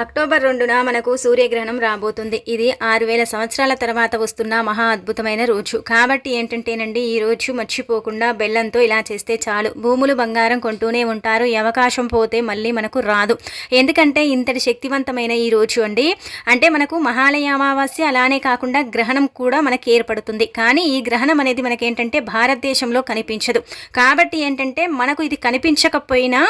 October రెండున మనకు సూర్యగ్రహణం రాబోతుంది. ఇది ఆరు వేల సంవత్సరాల తర్వాత వస్తున్న మహా అద్భుతమైన రోజు. కాబట్టి ఏంటంటేనండి ఈ రోజు మర్చిపోకుండా బెల్లంతో ఇలా చేస్తే చాలు. భూములు బంగారం కొంటూనే ఉంటారు. ఈ అవకాశం పోతే మళ్ళీ మనకు రాదు. ఎందుకంటే ఇంతటి శక్తివంతమైన ఈ రోజు అండి. అంటే మనకు మహాలయ అమావాస్య అలానే కాకుండా గ్రహణం కూడా మనకి ఏర్పడుతుంది. కానీ ఈ గ్రహణం అనేది మనకేంటంటే భారతదేశంలో కనిపించదు. కాబట్టి ఏంటంటే మనకు ఇది కనిపించకపోయినా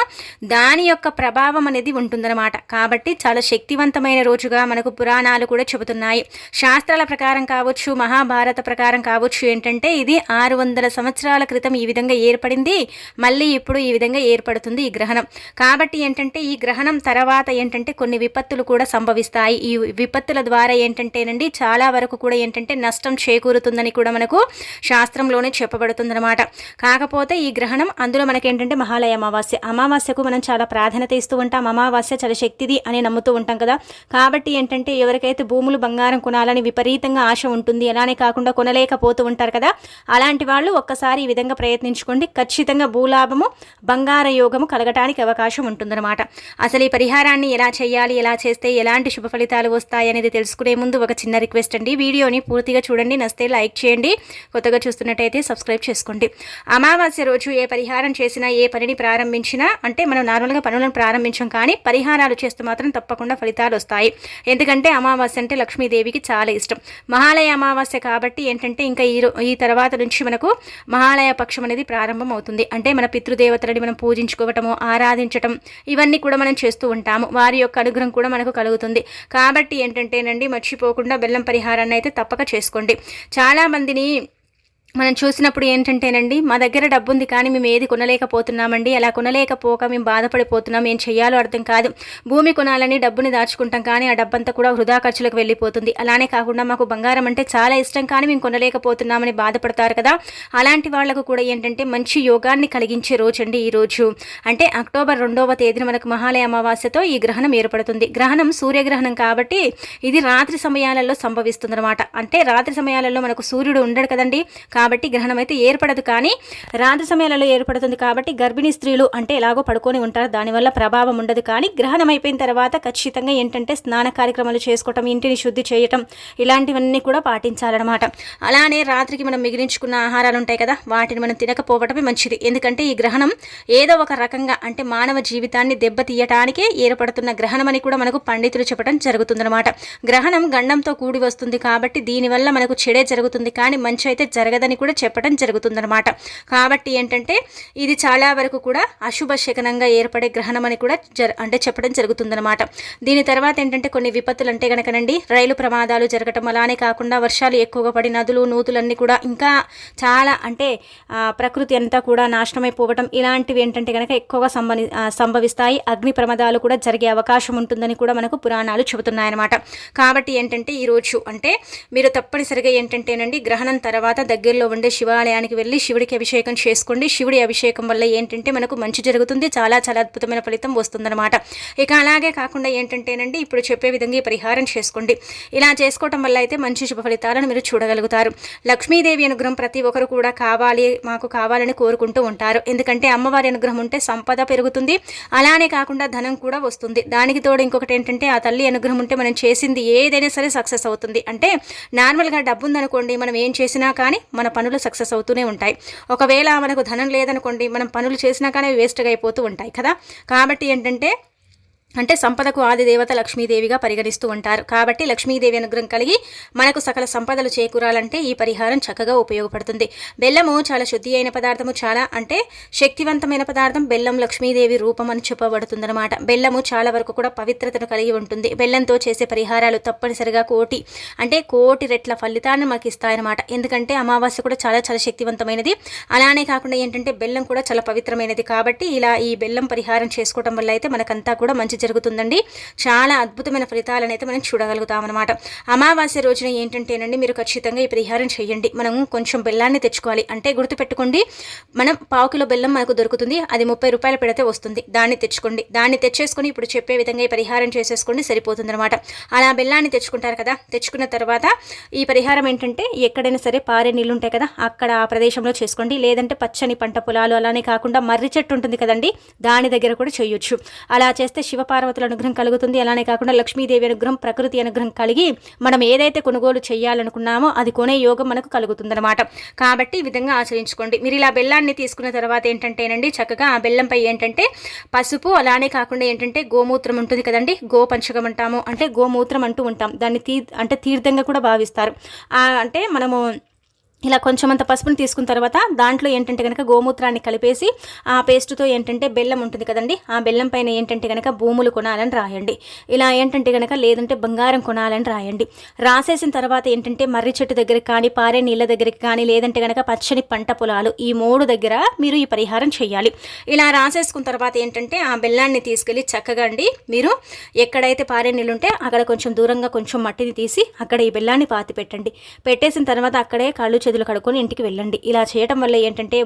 దాని యొక్క ప్రభావం అనేది ఉంటుందన్నమాట. కాబట్టి చాలా శక్తివంతమైన రోజుగా మనకు పురాణాలు కూడా చెబుతున్నాయి. శాస్త్రాల ప్రకారం కావచ్చు మహాభారత ప్రకారం కావచ్చు ఏంటంటే ఇది ఆరు వందల సంవత్సరాల క్రితం ఈ విధంగా ఏర్పడింది మళ్ళీ ఇప్పుడు ఈ విధంగా ఏర్పడుతుంది ఈ గ్రహణం. కాబట్టి ఏంటంటే ఈ గ్రహణం తర్వాత ఏంటంటే కొన్ని విపత్తులు కూడా సంభవిస్తాయి. ఈ విపత్తుల ద్వారా ఏంటంటేనండి చాలా వరకు కూడా ఏంటంటే నష్టం చేకూరుతుందని కూడా మనకు శాస్త్రంలోనే చెప్పబడుతుందన్నమాట. కాకపోతే ఈ గ్రహణం అందులో మనకేంటంటే మహాలయ అమావాస్య. అమావాస్యకు మనం చాలా ప్రాధాన్యత ఇస్తూ ఉంటాం. అమావాస్య చాలా శక్తిది అని నమ్ముతూ ఉంటాం కదా. కాబట్టి ఏంటంటే ఎవరికైతే భూములు బంగారం కొనాలని విపరీతంగా ఆశ ఉంటుంది అలానే కాకుండా కొనలేకపోతూ ఉంటారు కదా అలాంటి వాళ్ళు ఒక్కసారి ఈ విధంగా ప్రయత్నించుకోండి. ఖచ్చితంగా భూలాభము బంగార యోగము కలగటానికి అవకాశం ఉంటుందన్నమాట. అసలు ఈ పరిహారాన్ని ఎలా చేయాలి ఎలా చేస్తే ఎలాంటి శుభ ఫలితాలు వస్తాయి అనేది తెలుసుకునే ముందు ఒక చిన్న రిక్వెస్ట్ అండి. వీడియోని పూర్తిగా చూడండి నస్తే లైక్ చేయండి కొత్తగా చూస్తున్నట్టయితే సబ్స్క్రైబ్ చేసుకోండి. అమావాస్య రోజు ఏ పరిహారం చేసినా ఏ పనిని ప్రారంభించినా అంటే మనం నార్మల్గా పనులను ప్రారంభించాం కానీ పరిహారాలు చేస్తే మాత్రం తప్పకుండా ఫలితాలు వస్తాయి. ఎందుకంటే అమావాస్య అంటే లక్ష్మీదేవికి చాలా ఇష్టం. మహాలయ అమావాస్య కాబట్టి ఏంటంటే ఇంకా ఈ ఈ తర్వాత నుంచి మనకు మహాలయ పక్షం అనేది ప్రారంభం అవుతుంది. అంటే మన పితృదేవతలని మనం పూజించుకోవటము ఆరాధించటం ఇవన్నీ కూడా మనం చేస్తూ ఉంటాము. వారి యొక్క అనుగ్రహం కూడా మనకు కలుగుతుంది. కాబట్టి ఏంటంటేనండి మర్చిపోకుండా బెల్లం పరిహారాన్ని అయితే తప్పక చేసుకోండి. చాలామందిని మనం చూసినప్పుడు ఏంటంటేనండి మా దగ్గర డబ్బు ఉంది కానీ మేము ఏది కొనలేకపోతున్నామండి. అలా కొనలేకపోక మేము బాధపడిపోతున్నాం. ఏం చేయాలో అర్థం కాదు. భూమి కొనాలని డబ్బుని దాచుకుంటాం కానీ ఆ డబ్బంతా కూడా వృధా ఖర్చులకు వెళ్ళిపోతుంది. అలానే కాకుండా మాకు బంగారం అంటే చాలా ఇష్టం కానీ మేము కొనలేకపోతున్నామని బాధపడతారు కదా. అలాంటి వాళ్ళకు కూడా ఏంటంటే మంచి యోగాన్ని కలిగించే రోజు అండి ఈ రోజు. అంటే అక్టోబర్ రెండవ తేదీన మనకు మహాలయ అమావాస్యతో ఈ గ్రహణం ఏర్పడుతుంది. గ్రహణం సూర్యగ్రహణం కాబట్టి ఇది రాత్రి సమయాలలో సంభవిస్తుంది అనమాట అంటే రాత్రి సమయాలలో మనకు సూర్యుడు ఉండడు కదండి. కాబట్టి కాబట్టి గ్రహణం అయితే ఏర్పడదు కానీ రాత్రి సమయాలలో ఏర్పడుతుంది కాబట్టి గర్భిణీ స్త్రీలు అంటే ఎలాగో పడుకొని ఉంటారు. దానివల్ల ప్రభావం ఉండదు కానీ గ్రహణం అయిపోయిన తర్వాత ఖచ్చితంగా ఏంటంటే స్నాన కార్యక్రమాలు చేసుకోవటం ఇంటిని శుద్ధి చేయటం ఇలాంటివన్నీ కూడా పాటించాలన్నమాట. అలానే రాత్రికి మనం మిగిలించుకున్న ఆహారాలు ఉంటాయి కదా వాటిని మనం తినకపోవటమే మంచిది. ఎందుకంటే ఈ గ్రహణం ఏదో ఒక రకంగా అంటే మానవ జీవితాన్ని దెబ్బతీయటానికే ఏర్పడుతున్న గ్రహణం అని కూడా మనకు పండితులు చెప్పడం జరుగుతుందన్నమాట. గ్రహణం గండంతో కూడి వస్తుంది కాబట్టి దీనివల్ల మనకు చెడే జరుగుతుంది కానీ మంచి అయితే జరగదని కూడా చెప్పడం జరుగుతుందన్నమాట. కాబట్టి ఏంటంటే ఇది చాలా వరకు కూడా అశుభ శకనంగా ఏర్పడే గ్రహణం అని కూడా జర అంటే చెప్పడం జరుగుతుందన్నమాట. దీని తర్వాత ఏంటంటే కొన్ని విపత్తులు అంటే కనుకనండి రైలు ప్రమాదాలు జరగటం అలానే కాకుండా వర్షాలు ఎక్కువగా పడి నదులు నూతులన్నీ కూడా ఇంకా చాలా అంటే ప్రకృతి అంతా కూడా నాశనమైపోవటం ఇలాంటివి ఏంటంటే కనుక ఎక్కువగా సంభవి సంభవిస్తాయి. అగ్ని ప్రమాదాలు కూడా జరిగే అవకాశం ఉంటుందని కూడా మనకు పురాణాలు చెబుతున్నాయన్నమాట. కాబట్టి ఏంటంటే ఈరోజు అంటే మీరు తప్పనిసరిగా ఏంటంటేనండి గ్రహణం తర్వాత దగ్గరలో ఉండే శివాలయానికి వెళ్ళి శివుడికి అభిషేకం చేసుకోండి. శివుడి అభిషేకం వల్ల ఏంటంటే మనకు మంచి జరుగుతుంది. చాలా చాలా అద్భుతమైన ఫలితం వస్తుందన్నమాట. ఇక అలాగే కాకుండా ఏంటంటేనండి ఇప్పుడు చెప్పే విధంగా పరిహారం చేసుకోండి. ఇలా చేసుకోవటం వల్ల అయితే మంచి శుభ ఫలితాలను మీరు చూడగలుగుతారు. లక్ష్మీదేవి అనుగ్రహం ప్రతి ఒక్కరు కూడా కావాలి మాకు కావాలని కోరుకుంటూ ఉంటారు. ఎందుకంటే అమ్మవారి అనుగ్రహం ఉంటే సంపద పెరుగుతుంది. అలానే కాకుండా ధనం కూడా వస్తుంది. దానికి తోడు ఇంకొకటి ఏంటంటే ఆ తల్లి అనుగ్రహం ఉంటే మనం చేసింది ఏదైనా సరే సక్సెస్ అవుతుంది. అంటే నార్మల్గా డబ్బు ఉందనుకోండి మనం ఏం చేసినా కానీ మన పనులు సక్సెస్ అవుతూనే ఉంటాయి. ఒకవేళ మనకు ధనం లేదనుకోండి మనం పనులు చేసినా కానీ వేస్ట్గా అయిపోతూ ఉంటాయి కదా. కాబట్టి ఏంటంటే అంటే సంపదకు ఆదిదేవత లక్ష్మీదేవిగా పరిగణిస్తూ ఉంటారు. కాబట్టి లక్ష్మీదేవి అనుగ్రహం కలిగి మనకు సకల సంపదలు చేకూరాలంటే ఈ పరిహారం చక్కగా ఉపయోగపడుతుంది. బెల్లము చాలా శుద్ధి అయిన పదార్థము. చాలా అంటే శక్తివంతమైన పదార్థం. బెల్లం లక్ష్మీదేవి రూపం అని చెప్పబడుతుందన్నమాట. బెల్లము చాలా వరకు కూడా పవిత్రతను కలిగి ఉంటుంది. బెల్లంతో చేసే పరిహారాలు తప్పనిసరిగా కోటి అంటే కోటి రెట్ల ఫలితాన్ని మనకి ఇస్తాయన్నమాట. ఎందుకంటే అమావాస్య కూడా చాలా చాలా శక్తివంతమైనది. అలానే కాకుండా ఏంటంటే బెల్లం కూడా చాలా పవిత్రమైనది. కాబట్టి ఇలా ఈ బెల్లం పరిహారం చేసుకోవడం వల్ల అయితే మనకంతా కూడా మంచి జరుగుతుందండి. చాలా అద్భుతమైన ఫలితాలను అయితే మనం చూడగలుగుతాం అనమాట అమావాస్య రోజున ఏంటంటేనండి మీరు ఖచ్చితంగా ఈ పరిహారం చేయండి. మనం కొంచెం బెల్లాన్ని తెచ్చుకోవాలి. అంటే గుర్తుపెట్టుకోండి మనం పావు కిలో బెల్లం మనకు దొరుకుతుంది. అది ముప్పై రూపాయలు పెడితే వస్తుంది. దాన్ని తెచ్చుకోండి. దాన్ని తెచ్చేసుకొని ఇప్పుడు చెప్పే విధంగా ఈ పరిహారం చేసేసుకోండి సరిపోతుందన్నమాట. అలా బెల్లాన్ని తెచ్చుకుంటారు కదా. తెచ్చుకున్న తర్వాత ఈ పరిహారం ఏంటంటే ఎక్కడైనా సరే పారే నీళ్ళు ఉంటాయి కదా అక్కడ ఆ ప్రదేశంలో చేసుకోండి. లేదంటే పచ్చని పంట పొలాలు అలానే కాకుండా మర్రి చెట్టు ఉంటుంది కదండి దాని దగ్గర కూడా చేయొచ్చు. అలా చేస్తే శివపా పార్వతుల అనుగ్రహం కలుగుతుంది. అలానే కాకుండా లక్ష్మీదేవి అనుగ్రహం ప్రకృతి అనుగ్రహం కలిగి మనం ఏదైతే కొనుగోలు చేయాలనుకున్నామో అది కొనే యోగం మనకు కలుగుతుందన్నమాట. కాబట్టి ఈ విధంగా ఆచరించుకోండి. మీరు ఇలా బెల్లాన్ని తీసుకున్న తర్వాత ఏంటంటేనండి చక్కగా ఆ బెల్లంపై ఏంటంటే పసుపు అలానే కాకుండా ఏంటంటే గోమూత్రం ఉంటుంది కదండి గోపంచకం అంటాము. అంటే గోమూత్రం అంటూ ఉంటాం. దాన్ని తీ అంటే తీర్థంగా కూడా భావిస్తారు. అంటే మనము ఇలా కొంచెం అంత పసుపుని తీసుకున్న తర్వాత దాంట్లో ఏంటంటే కనుక గోమూత్రాన్ని కలిపేసి ఆ పేస్ట్తో ఏంటంటే బెల్లం ఉంటుంది కదండి ఆ బెల్లం పైన ఏంటంటే కనుక భూములు కొనాలని రాయండి. ఇలా ఏంటంటే కనుక లేదంటే బంగారం కొనాలని రాయండి. రాసేసిన తర్వాత ఏంటంటే మర్రి చెట్టు దగ్గరికి కానీ పారే నీళ్ళ దగ్గరికి కానీ లేదంటే కనుక పచ్చని పంట పొలాలు ఈ మూడు దగ్గర మీరు ఈ పరిహారం చేయాలి. ఇలా రాసేసుకున్న తర్వాత ఏంటంటే ఆ బెల్లాన్ని తీసుకెళ్ళి చక్కగా అండి మీరు ఎక్కడైతే పారే నీళ్ళు ఉంటే అక్కడ కొంచెం దూరంగా కొంచెం మట్టిని తీసి అక్కడ ఈ బెల్లాన్ని పాతి పెట్టండి. పెట్టేసిన తర్వాత అక్కడే కళ్ళు చేతులు కడుక్కొని ఇంటికి వెళ్ళండి. ఇలా చేయటం వల్ల ఏంటంటే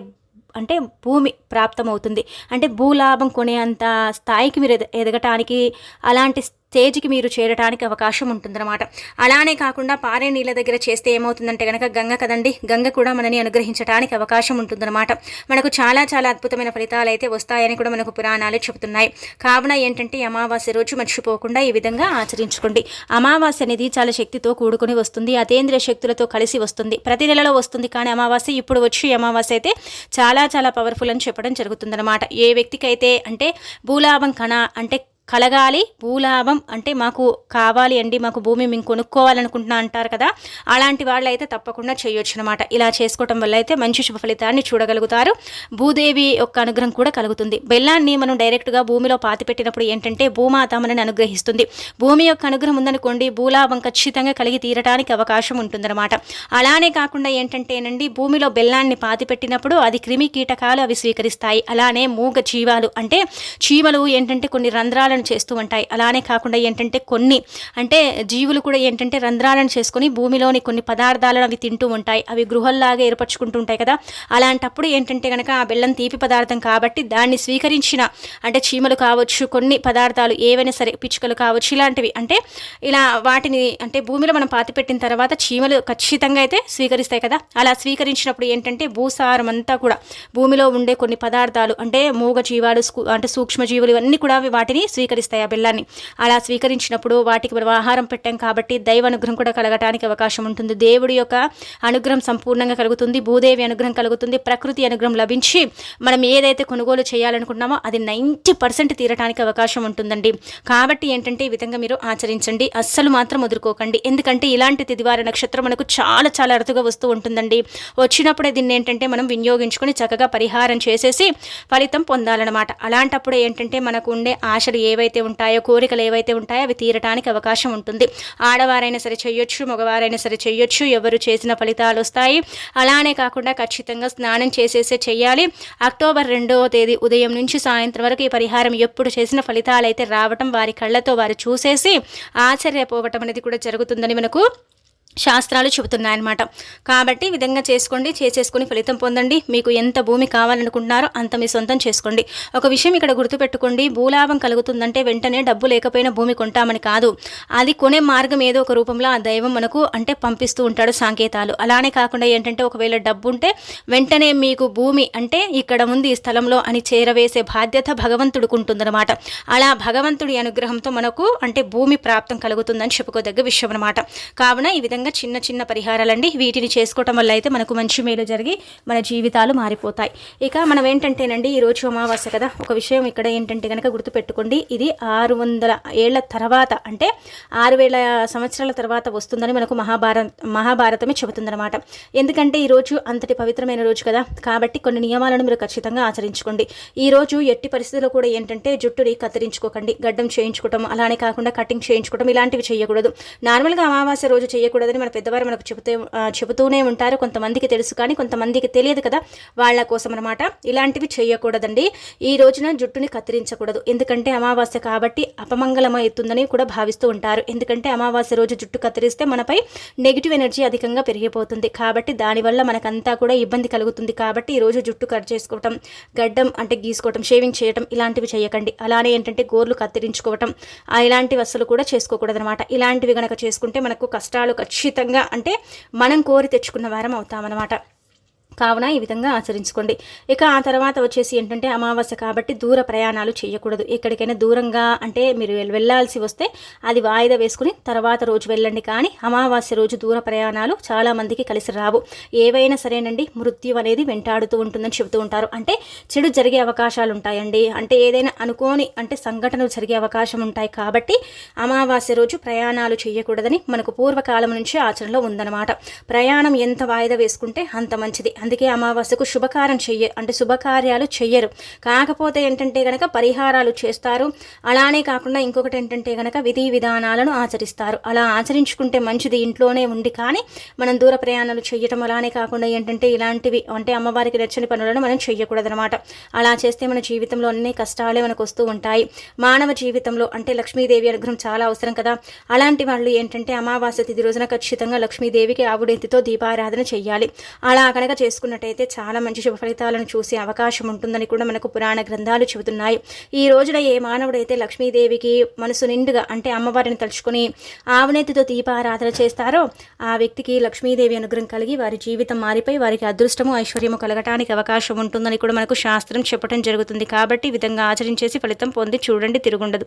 అంటే భూమి ప్రాప్తమవుతుంది. అంటే భూలాభం కొనే అంత స్థాయికి మీరు ఎదగటానికి అలాంటి స్టేజ్కి మీరు చేరడానికి అవకాశం ఉంటుందన్నమాట. అలానే కాకుండా పారే నీళ్ళ దగ్గర చేస్తే ఏమవుతుందంటే కనుక గంగ కదండి గంగ కూడా మనని అనుగ్రహించడానికి అవకాశం ఉంటుందన్నమాట. మనకు చాలా చాలా అద్భుతమైన ఫలితాలు అయితే వస్తాయని కూడా మనకు పురాణాలు చెబుతున్నాయి. కావున ఏంటంటే అమావాస్య రోజు మర్చిపోకుండా ఈ విధంగా ఆచరించుకోండి. అమావాస్య అనేది చాలా శక్తితో కూడుకుని వస్తుంది అతేంద్రియ శక్తులతో కలిసి వస్తుంది. ప్రతి నెలలో వస్తుంది కానీ అమావాస్య ఇప్పుడు వచ్చి అమావాస్య అయితే చాలా చాలా పవర్ఫుల్ అని చెప్పడం జరుగుతుందన్నమాట. ఏ వ్యక్తికైతే అంటే భూలాభం కణ అంటే కలగాలి భూలాభం అంటే మాకు కావాలి అండి మాకు భూమి మేము కొనుక్కోవాలనుకుంటున్నా అంటారు కదా అలాంటి వాళ్ళు అయితే తప్పకుండా చేయొచ్చు అనమాట ఇలా చేసుకోవటం వల్ల అయితే మంచి శుభ ఫలితాన్ని చూడగలుగుతారు. భూదేవి యొక్క అనుగ్రహం కూడా కలుగుతుంది. బెల్లాన్ని మనం డైరెక్ట్గా భూమిలో పాతి పెట్టినప్పుడు ఏంటంటే భూమాత మనని అనుగ్రహిస్తుంది. భూమి యొక్క అనుగ్రహం ఉందనుకోండి భూలాభం ఖచ్చితంగా కలిగి తీరటానికి అవకాశం ఉంటుందన్నమాట. అలానే కాకుండా ఏంటంటేనండి భూమిలో బెల్లాన్ని పాతి పెట్టినప్పుడు అది క్రిమి కీటకాలు అవి స్వీకరిస్తాయి. అలానే మూగ జీవాలు అంటే చీమలు ఏంటంటే కొన్ని రంధ్రాలను రంధ్రాలను చేస్తూ ఉంటాయి. అలానే కాకుండా ఏంటంటే కొన్ని అంటే జీవులు కూడా ఏంటంటే రంధ్రాలను చేసుకొని భూమిలోని కొన్ని పదార్థాలను అవి తింటూ ఉంటాయి. అవి గృహల్లాగా ఏర్పరచుకుంటూ ఉంటాయి కదా. అలాంటప్పుడు ఏంటంటే కనుక ఆ బెల్లం తీపి పదార్థం కాబట్టి దాన్ని స్వీకరించిన అంటే చీమలు కావచ్చు కొన్ని పదార్థాలు ఏవైనా సరే పిచ్చుకలు కావచ్చు ఇలాంటివి. అంటే ఇలా వాటిని అంటే భూమిలో మనం పాతి పెట్టిన తర్వాత చీమలు ఖచ్చితంగా అయితే స్వీకరిస్తాయి కదా. అలా స్వీకరించినప్పుడు ఏంటంటే భూసారం అంతా కూడా భూమిలో ఉండే కొన్ని పదార్థాలు అంటే మూగ జీవాలు అంటే సూక్ష్మజీవులు ఇవన్నీ కూడా వాటిని స్వీకరి స్వీకరిస్తాయి ఆ బెల్లాన్ని అలా స్వీకరించినప్పుడు వాటికి మనం ఆహారం పెట్టాం కాబట్టి దైవ అనుగ్రహం కూడా కలగటానికి అవకాశం ఉంటుంది. దేవుడి యొక్క అనుగ్రహం సంపూర్ణంగా కలుగుతుంది. భూదేవి అనుగ్రహం కలుగుతుంది. ప్రకృతి అనుగ్రహం లభించి మనం ఏదైతే కొనుగోలు చేయాలనుకున్నామో అది నైంటీ పర్సెంట్ తీరటానికి అవకాశం ఉంటుందండి. కాబట్టి ఏంటంటే ఈ విధంగా మీరు ఆచరించండి. అస్సలు మాత్రం వదులుకోకండి. ఎందుకంటే ఇలాంటి తిదివార నక్షత్రం మనకు చాలా చాలా అరుదుగా వస్తూ ఉంటుందండి. వచ్చినప్పుడే దీన్ని ఏంటంటే మనం వినియోగించుకొని చక్కగా పరిహారం చేసేసి ఫలితం పొందాలన్నమాట. అలాంటప్పుడు ఏంటంటే మనకు ఉండే ఆశలు ఏ ఏవైతే ఉంటాయో కోరికలు ఏవైతే ఉంటాయో అవి తీరటానికి అవకాశం ఉంటుంది. ఆడవారైనా సరే చేయొచ్చు మగవారైనా సరే చేయొచ్చు ఎవరు చేసిన ఫలితాలు వస్తాయి. అలానే కాకుండా ఖచ్చితంగా స్నానం చేసేసే చేయాలి. అక్టోబర్ రెండవ తేదీ ఉదయం నుంచి సాయంత్రం వరకు ఈ పరిహారం ఎప్పుడు చేసిన ఫలితాలు అయితే రావటం వారి కళ్ళతో వారు చూసేసి ఆశ్చర్యపోవటం అనేది కూడా జరుగుతుందని మనకు శాస్త్రాలు చెబుతున్నాయన్నమాట. కాబట్టి విధంగా చేసుకోండి చేసేసుకుని ఫలితం పొందండి. మీకు ఎంత భూమి కావాలనుకుంటున్నారో అంత మీ సొంతం చేసుకోండి. ఒక విషయం ఇక్కడ గుర్తుపెట్టుకోండి. భూలాభం కలుగుతుందంటే వెంటనే డబ్బు లేకపోయినా భూమి కొంటామని కాదు. అది కొనే మార్గం ఏదో ఒక రూపంలో ఆ దైవం మనకు అంటే పంపిస్తూ ఉంటాడు సంకేతాలు. అలానే కాకుండా ఏంటంటే ఒకవేళ డబ్బు ఉంటే వెంటనే మీకు భూమి అంటే ఇక్కడ ఉంది ఈ స్థలంలో అని చేరవేసే బాధ్యత భగవంతుడికి ఉంటుందన్నమాట. అలా భగవంతుడి అనుగ్రహంతో మనకు అంటే భూమి ప్రాప్తం కలుగుతుందని చెప్పుకోదగ్గ విషయం అనమాట కావున ఈ విధంగా విధంగా చిన్న చిన్న పరిహారాలండి. వీటిని చేసుకోవటం వల్ల అయితే మనకు మంచి మేలు జరిగి మన జీవితాలు మారిపోతాయి. ఇక మనం ఏంటంటేనండి ఈరోజు అమావాస్య కదా. ఒక విషయం ఇక్కడ ఏంటంటే కనుక గుర్తుపెట్టుకోండి. ఇది ఆరు వందల ఏళ్ళ తర్వాత అంటే ఆరు వేల సంవత్సరాల తర్వాత వస్తుందని మనకు మహాభారత మహాభారతమే చెబుతుందన్నమాట. ఎందుకంటే ఈరోజు అంతటి పవిత్రమైన రోజు కదా. కాబట్టి కొన్ని నియమాలను మీరు ఖచ్చితంగా ఆచరించుకోండి. ఈ రోజు ఎట్టి పరిస్థితుల్లో కూడా ఏంటంటే జుట్టుని కత్తిరించుకోకండి. గడ్డం చేయించుకోవటం అలానే కాకుండా కటింగ్ చేయించుకోవటం ఇలాంటివి చేయకూడదు. నార్మల్గా అమావాస్య రోజు చేయకూడదు కాదని మన పెద్దవారు మనకు చెబుతూ చెబుతూనే ఉంటారు. కొంతమందికి తెలుసు కానీ కొంతమందికి తెలియదు కదా వాళ్ళ కోసం అనమాట ఇలాంటివి చేయకూడదండి. ఈ రోజున జుట్టుని కత్తిరించకూడదు. ఎందుకంటే అమావాస్య కాబట్టి అపమంగళం అవుతుందని కూడా భావిస్తూ ఉంటారు. ఎందుకంటే అమావాస్య రోజు జుట్టు కత్తిరిస్తే మనపై నెగిటివ్ ఎనర్జీ అధికంగా పెరిగిపోతుంది. కాబట్టి దానివల్ల మనకంతా కూడా ఇబ్బంది కలుగుతుంది. కాబట్టి ఈరోజు జుట్టు కట్ చేసుకోవటం గడ్డం అంటే గీసుకోవటం షేవింగ్ చేయటం ఇలాంటివి చేయకండి. అలానే ఏంటంటే గోర్లు కత్తిరించుకోవటం ఇలాంటివి అస్సలు కూడా చేసుకోకూడదు అనమాట ఇలాంటివి కనుక చేసుకుంటే మనకు కష్టాలు ఖచ్చితంగా అంటే మనం కోరి తెచ్చుకున్న వారం అవుతామన్నమాట. కావున ఈ విధంగా ఆచరించుకోండి. ఇక ఆ తర్వాత వచ్చేసి ఏంటంటే అమావాస్య కాబట్టి దూర ప్రయాణాలు చేయకూడదు. ఎక్కడికైనా దూరంగా అంటే మీరు వెళ్ళాల్సి వస్తే అది వాయిదా వేసుకుని తర్వాత రోజు వెళ్ళండి. కానీ అమావాస్య రోజు దూర ప్రయాణాలు చాలామందికి కలిసి రావు. ఏవైనా సరేనండి మృత్యు అనేది వెంటాడుతూ ఉంటుందని చెబుతూ ఉంటారు. అంటే చెడు జరిగే అవకాశాలు ఉంటాయండి. అంటే ఏదైనా అనుకోని అంటే సంఘటనలు జరిగే అవకాశం ఉంటాయి కాబట్టి అమావాస్య రోజు ప్రయాణాలు చేయకూడదని మనకు పూర్వకాలం నుంచి ఆచరణలో ఉందన్నమాట. ప్రయాణం ఎంత వాయిదా వేసుకుంటే అంత మంచిది. అందుకే అమావాస్యకు శుభకారం చెయ్య అంటే శుభకార్యాలు చెయ్యరు. కాకపోతే ఏంటంటే గనక పరిహారాలు చేస్తారు. అలానే కాకుండా ఇంకొకటి ఏంటంటే గనక విధి విధానాలను ఆచరిస్తారు. అలా ఆచరించుకుంటే మంచిది ఇంట్లోనే ఉండి కానీ మనం దూర ప్రయాణాలు చేయటం అలానే కాకుండా ఏంటంటే ఇలాంటివి అంటే అమ్మవారికి నచ్చని పనులను మనం చేయకూడదనమాట అలా చేస్తే మన జీవితంలో అన్ని కష్టాలే మనకు వస్తూ ఉంటాయి. మానవ జీవితంలో అంటే లక్ష్మీదేవి అనుగ్రహం చాలా అవసరం కదా. అలాంటి వాళ్ళు ఏంటంటే అమావాస్య తిథి రోజున ఖచ్చితంగా లక్ష్మీదేవికి ఆవుడెత్తితో దీపారాధన చేయాలి అలా కనుక చేసుకున్నట్టయితే చాలా మంచి శుభ ఫలితాలను చూసే అవకాశం ఉంటుందని కూడా మనకు పురాణ గ్రంథాలు చెబుతున్నాయి. ఈ రోజున ఏ మానవుడైతే లక్ష్మీదేవికి మనసు నిండుగా అంటే అమ్మవారిని తలుచుకుని ఆవనేతితో దీపారాధన చేస్తారో ఆ వ్యక్తికి లక్ష్మీదేవి అనుగ్రహం కలిగి వారి జీవితం మారిపోయి వారికి అదృష్టము ఐశ్వర్యము కలగటానికి అవకాశం ఉంటుందని కూడా మనకు శాస్త్రం చెప్పడం జరుగుతుంది. కాబట్టి ఈ విధంగా ఆచరించేసి ఫలితం పొంది చూడండి తిరుగుండదు.